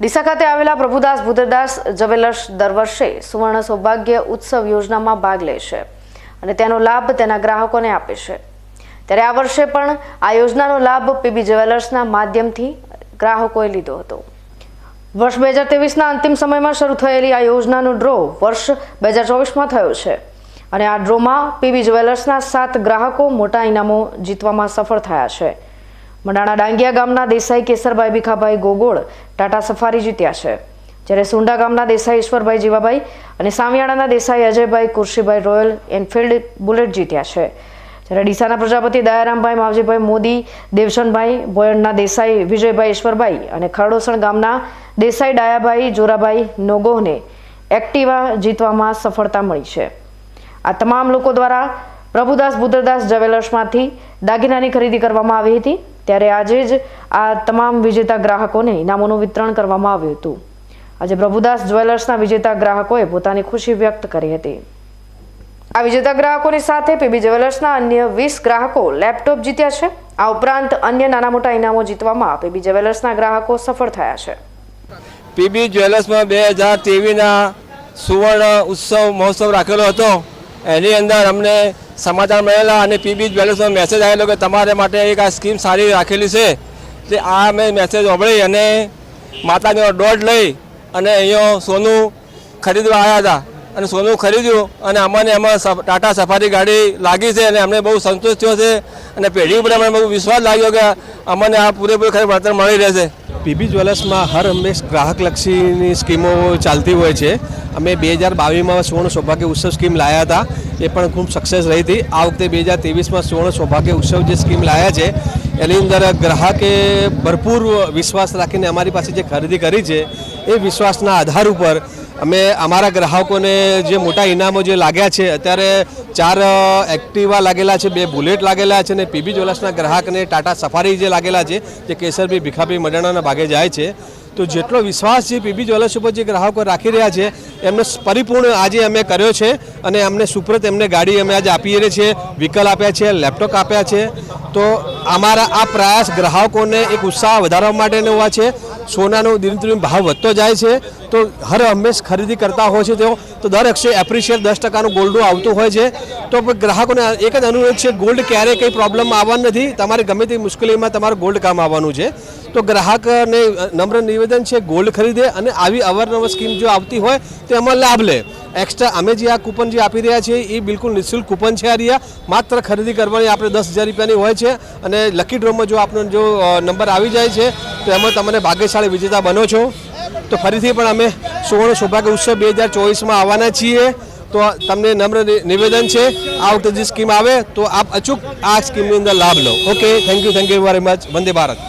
ડીસા ખાતે આવેલા પ્રભુદાસ બુદ્ધદાસ જવેલર્સ દર વર્ષે સુવર્ણ સૌભાગ્ય ઉત્સવ યોજનામાં ભાગ લે છે અને તેનો લાભ તેના ગ્રાહકોને આપે છે. ત્યારે આ વર્ષે પણ આ યોજનાનો લાભ પીબી જ્વેલર્સના માધ્યમથી ગ્રાહકોએ લીધો હતો. વર્ષ બે હજાર તેવીસના અંતિમ સમયમાં શરૂ થયેલી આ યોજનાનો ડ્રો વર્ષ બે હજાર ચોવીસમાં થયો છે અને આ ડ્રોમાં પીબી જ્વેલર્સના સાત ગ્રાહકો મોટા ઇનામો જીતવામાં સફળ થયા છે. મંડાણા ડાંગિયા ગામના દેસાઈ કેસરભાઈ ભીખાભાઈ ગોગોળ ટાટા સફારી જીત્યા છે. જ્યારે સુંડા ગામના દેસાઈ ઈશ્વરભાઈ જીવાભાઈ અને સામિયાણાના Desai Ajaybhai Kurshibhai Royal Enfield Bullet જીત્યા છે. જ્યારે ડીસાના પ્રજાપતિ દયારામભાઈ, માવજીભાઈ મોદી દેવશનભાઈ બોયણના દેસાઈ વિજયભાઈ ઈશ્વરભાઈ અને ખરડોસણ ગામના દેસાઈ ડાયાભાઈ જોરાભાઈ નોગોહને એક્ટિવા જીતવામાં સફળતા મળી છે. આ તમામ લોકો દ્વારા પ્રભુદાસ બુદ્રદાસ જ્વેલર્સમાંથી દાગીનાની ખરીદી કરવામાં આવી હતી. ત્યારે આજે જ આ તમામ વિજેતા ગ્રાહકોને ઇનામોનું વિતરણ કરવામાં આવ્યું હતું. આજે પ્રભુદાસ જ્વેલર્સના વિજેતા ગ્રાહકોએ પોતાની ખુશી વ્યક્ત કરી હતી. આ વિજેતા ગ્રાહકોની સાથે પીબી જ્વેલર્સના અન્ય વીસ ગ્રાહકો લેપટોપ જીત્યા છે. આ ઉપરાંત અન્ય નાના મોટા ઇનામો જીતવામાં પીબી જ્વેલર્સના ગ્રાહકો સફળ થયા છે. પીબી જ્વેલર્સમાં બે હજાર તેવીસના સુવર્ણ ઉત્સવ મહોત્સવ રાખેલો હતો. એની અંદર અમને સમાચાર મળેલા અને પીબી જ્વેલર્સનો મેસેજ આવેલો કે તમારે માટે એક આ સ્કીમ સારી રાખેલી છે, તે આ મેં મેસેજ સાંભળી અને માતાજીનો દોઢ લઈ અને અહીંયા સોનું ખરીદવા આવ્યા હતા. અને સોનું ખરીદ્યું અને આમાં સફ- ટાટા સફારી ગાડી લાગી છે અને અમને બહુ સંતોષ થયો છે અને પેઢી ઉપર અમને બહુ વિશ્વાસ લાગ્યો કે અમને આ પૂરેપૂરી ખરી વળતર મળી રહેશે. પીબી જ્વેલર્સમાં હર હંમેશ ગ્રાહકલક્ષીની સ્કીમો ચાલતી હોય છે. અમે બે હજાર બાવીસમાં સુવર્ણ સૌભાગ્ય ઉત્સવ સ્કીમ લાયા હતા. એ પણ ખૂબ સક્સેસ રહી હતી. આ વખતે બે હજાર ત્રેવીસમાં સુવર્ણ સૌભાગ્ય ઉત્સવ જે સ્કીમ લાયા છે, એની અંદર ગ્રાહકે ભરપૂર વિશ્વાસ રાખીને અમારી પાસે જે ખરીદી કરી છે, એ વિશ્વાસના આધાર ઉપર અમે અમારા ગ્રાહકોને જે મોટા ઇનામો જે લાગ્યા છે, અત્યારે ચાર એક્ટિવા લાગેલા છે, બે બુલેટ લાગેલા છે અને પીબી જ્વેલર્સના ગ્રાહકને ટાટા સફારી જે લાગેલા છે, જે કેસરભાઈ ભીખાભાઈ મડાણાના ભાગે જાય છે. તો જેટલો વિશ્વાસ જે પીબી જ્વેલર્સ ઉપર જે ગ્રાહકો રાખી રહ્યા છે, એમને પરિપૂર્ણ આજે અમે કર્યો છે અને અમને સુપ્રત એમને ગાડી અમે આજે આપીએ છીએ, વ્હીકલ આપ્યા છે, લેપટોપ આપ્યા છે. તો અમારા આ પ્રયાસ ગ્રાહકોને એક ઉત્સાહ વધારવા માટેનો હોવા છે સોનાનો દિન દિન ભાવ વધતો જાય છે, તો હર હંમેશ ખરીદી કરતા હોય છે તેઓ. તો દર વર્ષે એપ્રિશિએટ દસ ટકાનું ગોલ્ડનું આવતું હોય છે. તો ગ્રાહકોને એક જ અનુરોધ છે ગોલ્ડ ક્યારેય કંઈ પ્રોબ્લેમ આવવાનું નથી. તમારે ગમે તે મુશ્કેલીમાં તમારું ગોલ્ડ કામ આવવાનું છે. તો ગ્રાહકને નમ્ર નિવેદન છે ગોલ્ડ ખરીદે અને આવી અવારનવાર સ્કીમ જો આવતી હોય, તો એમાં લાભ લે. એક્સ્ટ્રા અમે જે આ કૂપન જે આપી રહ્યા છીએ, એ બિલકુલ નિઃશુલ્ક કૂપન છે આ માત્ર ખરીદી કરવાની આપણે દસ હજાર રૂપિયાની હોય છે. અને લકી ડ્રોમાં જો આપનો જો નંબર આવી જાય છે તો એમાં તમને ભાગ્યશાળી વિજેતા બનો છો. તો ફરીથી પણ અમે સુવર્ણ સૌભાગ્ય ઉત્સવ બે હજાર ચોવીસમાં આવવાના છીએ. તો તમને નમ્ર નિવેદન છે, આ વખતે જે સ્કીમ આવે, તો આપ અચૂક આ સ્કીમની અંદર લાભ લો. Okay thank you thank you very much Vande Bharat.